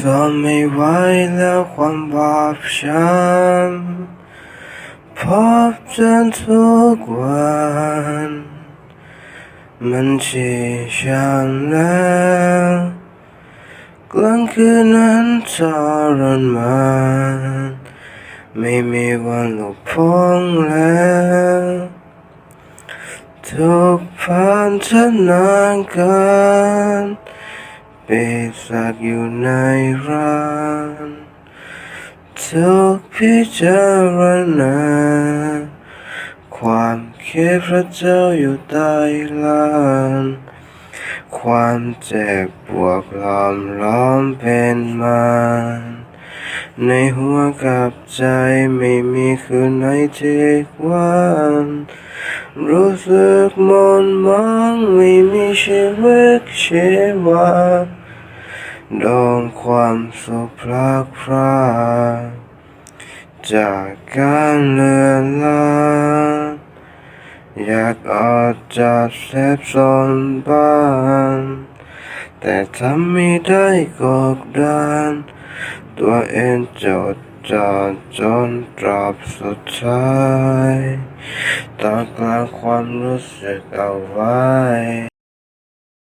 ทนไม่ไหวแล้วความบอบช้ำพบจนทุกวันมันชีชันแล้วกลางคืนนั้นทรมานไม่มีวันหลบพ้นแล้วทุกผ่านเธอนานกิน เปิดสักอยู่ในร้านทุกพิจารณา ความคิดพระเจ้าอยู่ใต้ลานความเจ็บปวดล้อมล้อมเป็นมานในหัวกับใจไม่มีคืนไหนที่ว่างรู้สึกมนมองไม่มีชีวิตชีวา โดนความสุขพลากพราจากการเลือนลางอยากออกจากเซฟโซนบ้าน แต่ทำไม่ได้กดดันตัวเองจดจ่อจนตรอบสุดท้ายต้องกลารความรู้สึกเอาไว้